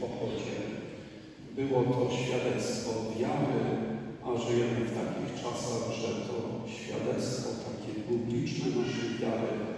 pochodzie. Było to świadectwo wiary, a żyjemy w takich czasach, że to świadectwo takie publiczne naszej wiary